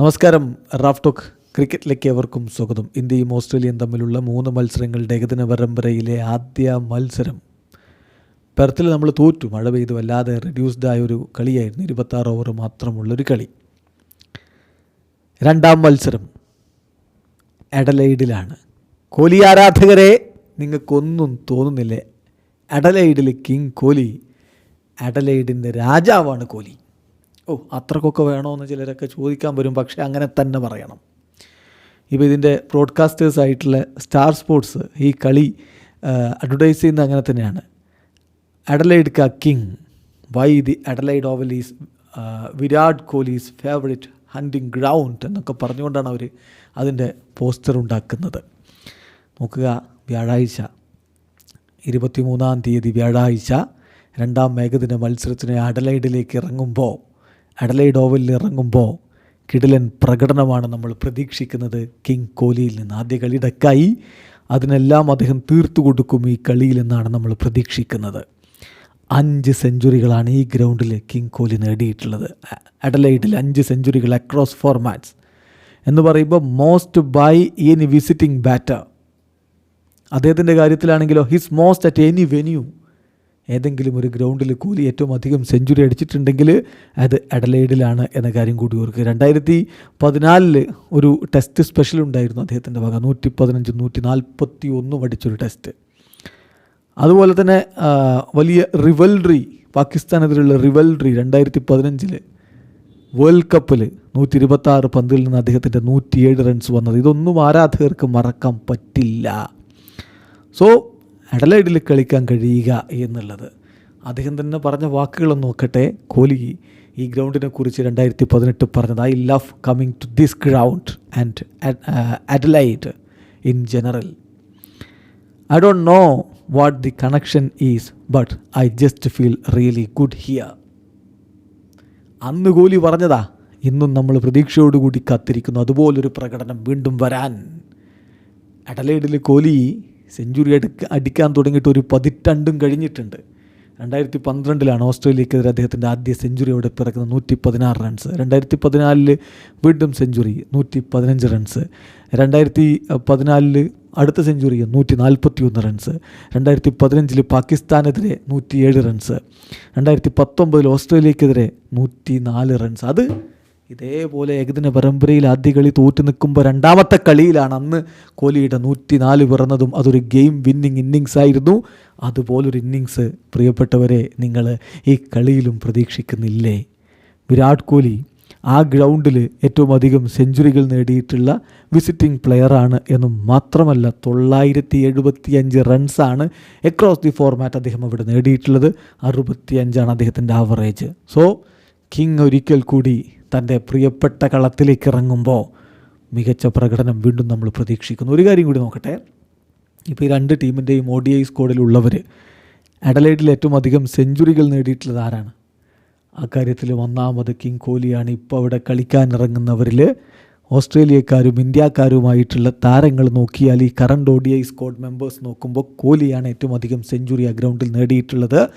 നമസ്കാരം Raf talk ക്രിക്കറ്റിലേക്ക് ഏവർക്കും സ്വാഗതം. ഇന്ത്യയും ഓസ്ട്രേലിയയും തമ്മിലുള്ള മൂന്ന് മത്സരങ്ങളുടെ ഏകദിന പരമ്പരയിലെ ആദ്യ മത്സരം. പെർത്തിൽ നമ്മൾ തോറ്റു മഴ പെയ്തു വല്ലാതെ റെഡ്യൂസ്ഡ് ആയ ഒരു കളിയായിരുന്നു. ഇരുപത്താറ് ഓവർ മാത്രമുള്ളൊരു കളി. രണ്ടാം മത്സരം എഡലൈഡിലാണ്. കോഹ്ലി ആരാധകരെ നിങ്ങൾക്കൊന്നും തോന്നുന്നില്ലേ? എഡലൈഡിൽ കിങ് കോലി അഡലൈഡിന്റെ രാജാവാണ് കോഹ്ലി. ഓ അത്രക്കൊക്കെ വേണമെന്ന് ചിലരൊക്കെ ചോദിക്കാൻ വരും പക്ഷേ അങ്ങനെ തന്നെ പറയണം. ഇപ്പോൾ ഇതിന്റെ ബ്രോഡ്കാസ്റ്റേഴ്സ് ആയിട്ടുള്ള സ്റ്റാർ സ്പോർട്സ് ഈ കളി അഡ്വർടൈസ് ചെയ്യുന്നത് അങ്ങനെ തന്നെയാണ്. അഡലൈഡ് ക king why the Adelaide Oval is Virat Kohli's favourite hunting ground എന്നൊക്കെ പറഞ്ഞുകൊണ്ടാണ് അവർ അതിന്റെ പോസ്റ്റർ ഉണ്ടാക്കുന്നത്. നോക്കുക വ്യാഴാഴ്ച ഇരുപത്തിമൂന്നാം തീയതി വ്യാഴാഴ്ച രണ്ടാം ഏകദിന മത്സരത്തിന് അഡലൈഡിലേക്ക് ഇറങ്ങുമ്പോൾ അഡലൈഡ് ഓവലിൽ ഇറങ്ങുമ്പോൾ കിടിലൻ പ്രകടനമാണ് നമ്മൾ പ്രതീക്ഷിക്കുന്നത്. കിങ് കോഹ്ലിയിൽ നിന്ന് ആദ്യ കളി ഡക്കായി അതിനെല്ലാം അദ്ദേഹം തീർത്തു കൊടുക്കും ഈ കളിയിൽ നിന്നാണ് നമ്മൾ പ്രതീക്ഷിക്കുന്നത്. അഞ്ച് സെഞ്ചുറികളാണ് ഈ ഗ്രൗണ്ടിൽ കിങ് കോഹ്ലി നേടിയിട്ടുള്ളത്. അഡലൈഡിൽ അഞ്ച് സെഞ്ചുറികൾ അക്രോസ് ഫോർമാറ്റ്സ് എന്ന് പറയുമ്പോൾ most by any visiting batter അദ്ദേഹത്തിന്റെ കാര്യത്തിലാണെങ്കിലോ his most at any venue ഏതെങ്കിലും ഒരു ഗ്രൗണ്ടിൽ കൂലി ഏറ്റവും അധികം സെഞ്ചുറി അടിച്ചിട്ടുണ്ടെങ്കിൽ അത് അഡലൈഡിലാണ് എന്ന കാര്യം കൂടി ഓർക്കുക. രണ്ടായിരത്തി പതിനാലിൽ ഒരു ടെസ്റ്റ് സ്പെഷ്യൽ ഉണ്ടായിരുന്നു അദ്ദേഹത്തിന്റെ ഭാഗം. നൂറ്റി പതിനഞ്ച് നൂറ്റി നാൽപ്പത്തി ഒന്നും അടിച്ചൊരു ടെസ്റ്റ്. അതുപോലെ തന്നെ വലിയ റിവൽറി പാകിസ്ഥാനെതിരെയുള്ള റിവൽറി രണ്ടായിരത്തി പതിനഞ്ചിൽ വേൾഡ് കപ്പിൽ നൂറ്റി ഇരുപത്തി ആറ് പന്തിൽ നിന്ന് അദ്ദേഹത്തിന്റെ നൂറ്റിയേഴ് റൺസ് വന്നത്. ഇതൊന്നും ആരാധകർക്ക് മറക്കാൻ പറ്റില്ല. സോ അഡലൈഡിൽ കളിക്കാൻ കഴിയുക എന്നുള്ളത്. അദ്ദേഹം തന്നെ പറഞ്ഞ വാക്കുകൾ നോക്കട്ടെ. കോലി ഈ ഗ്രൗണ്ടിനെ കുറിച്ച് രണ്ടായിരത്തി പതിനെട്ട് പറഞ്ഞത് I love coming to this ground and Adelaide in general I don't know what the connection is but I just feel really good here അന്ന് കോലി പറഞ്ഞതാ ഇന്നും നമ്മൾ പ്രതീക്ഷയോടുകൂടി കാത്തിരിക്കുന്നു. അതുപോലൊരു പ്രകടനം വീണ്ടും വരാൻ. അഡലൈഡിൽ കോഹ്ലി സെഞ്ചുറി അടുക്ക അടിക്കാൻ തുടങ്ങിയിട്ട് ഒരു പതിറ്റാണ്ടും കഴിഞ്ഞിട്ടുണ്ട്. രണ്ടായിരത്തി പന്ത്രണ്ടിലാണ് ഓസ്ട്രേലിയക്കെതിരെ അദ്ദേഹത്തിന്റെ ആദ്യ സെഞ്ചുറി അവിടെ പിറക്കുന്ന നൂറ്റി പതിനാറ് റൺസ് രണ്ടായിരത്തി പതിനാലിൽ വീണ്ടും സെഞ്ചുറി നൂറ്റി പതിനഞ്ച് റൺസ് രണ്ടായിരത്തി പതിനാലിൽ അടുത്ത സെഞ്ചുറി നൂറ്റി നാൽപ്പത്തി ഒന്ന് റൺസ് രണ്ടായിരത്തി പതിനഞ്ചിൽ പാകിസ്ഥാനെതിരെ നൂറ്റിയേഴ് റൺസ് രണ്ടായിരത്തി പത്തൊമ്പതിൽ ഓസ്ട്രേലിയക്കെതിരെ നൂറ്റി നാല് റൺസ് അത് ഇതേപോലെ ഏകദിന പരമ്പരയിൽ ആദ്യ കളി തോറ്റു നിൽക്കുമ്പോൾ രണ്ടാമത്തെ കളിയിലാണ് അന്ന് കോഹ്ലിയുടെ നൂറ്റി നാല് പിറന്നതും അതൊരു ഗെയിം വിന്നിങ് ഇന്നിങ്സ് ആയിരുന്നു. അതുപോലൊരു ഇന്നിങ്സ് പ്രിയപ്പെട്ടവരെ നിങ്ങൾ ഈ കളിയിലും പ്രതീക്ഷിക്കുന്നില്ലേ? വിരാട് കോഹ്ലി ആ ഗ്രൗണ്ടിൽ ഏറ്റവും അധികം സെഞ്ചുറികൾ നേടിയിട്ടുള്ള വിസിറ്റിംഗ് പ്ലെയറാണ് എന്നും മാത്രമല്ല തൊള്ളായിരത്തി എഴുപത്തി അഞ്ച് റൺസാണ് എക്രോസ് ദി ഫോർമാറ്റ് അദ്ദേഹം അവിടെ നേടിയിട്ടുള്ളത്. അറുപത്തി അഞ്ചാണ് അദ്ദേഹത്തിന്റെ ആവറേജ് സോ കിങ് ഒരിക്കൽ കൂടി തന്റെ പ്രിയപ്പെട്ട കളത്തിലേക്ക് ഇറങ്ങുമ്പോൾ മികച്ച പ്രകടനം വീണ്ടും നമ്മൾ പ്രതീക്ഷിക്കുന്നു. ഒരു കാര്യം കൂടി നോക്കട്ടെ. ഇപ്പോൾ ഈ രണ്ട് ടീമിന്റെയും ഒ ഡി ഐ സ്കോഡിലുള്ളവർ അഡലൈഡിൽ ഏറ്റവും അധികം സെഞ്ചുറികൾ നേടിയിട്ടുള്ളത് ആരാണ്? ആ കാര്യത്തിൽ ഒന്നാമത് കിങ് കോഹ്ലിയാണ് ഇപ്പോൾ അവിടെ കളിക്കാൻ ഇറങ്ങുന്നവരിൽ. ഓസ്ട്രേലിയക്കാരും ഇന്ത്യക്കാരുമായിട്ടുള്ള താരങ്ങൾ നോക്കിയാൽ ഈ current O D I squad members നോക്കുമ്പോൾ കോഹ്ലിയാണ് ഏറ്റവും അധികം സെഞ്ചുറി ആ ഗ്രൗണ്ടിൽ നേടിയിട്ടുള്ളത്.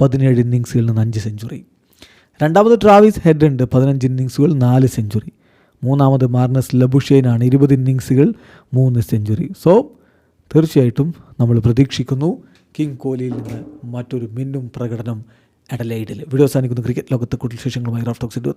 പതിനേഴ് ഇന്നിങ്സിൽ നിന്ന് അഞ്ച് സെഞ്ചുറി രണ്ടാമത് ട്രാവിസ് ഹെഡ് ഉണ്ട് പതിനഞ്ച് ഇന്നിങ്സുകൾ നാല് സെഞ്ചുറി. മൂന്നാമത് മാർണസ് ലബുഷേനാണ് ഇരുപത് ഇന്നിങ്സുകൾ മൂന്ന് സെഞ്ചുറി. സോ തീർച്ചയായിട്ടും നമ്മൾ പ്രതീക്ഷിക്കുന്നു കിങ് കോഹ്ലിയിൽ നിന്ന് മറ്റൊരു മിന്നും പ്രകടനം അഡലൈഡിൽ വീഡിയോ സാധിക്കുന്നു ക്രിക്കറ്റ് ലോകത്തെ കൂടുതൽ വിശേഷങ്ങളുമായി റാഫ്റ്റോക്സിന്റെ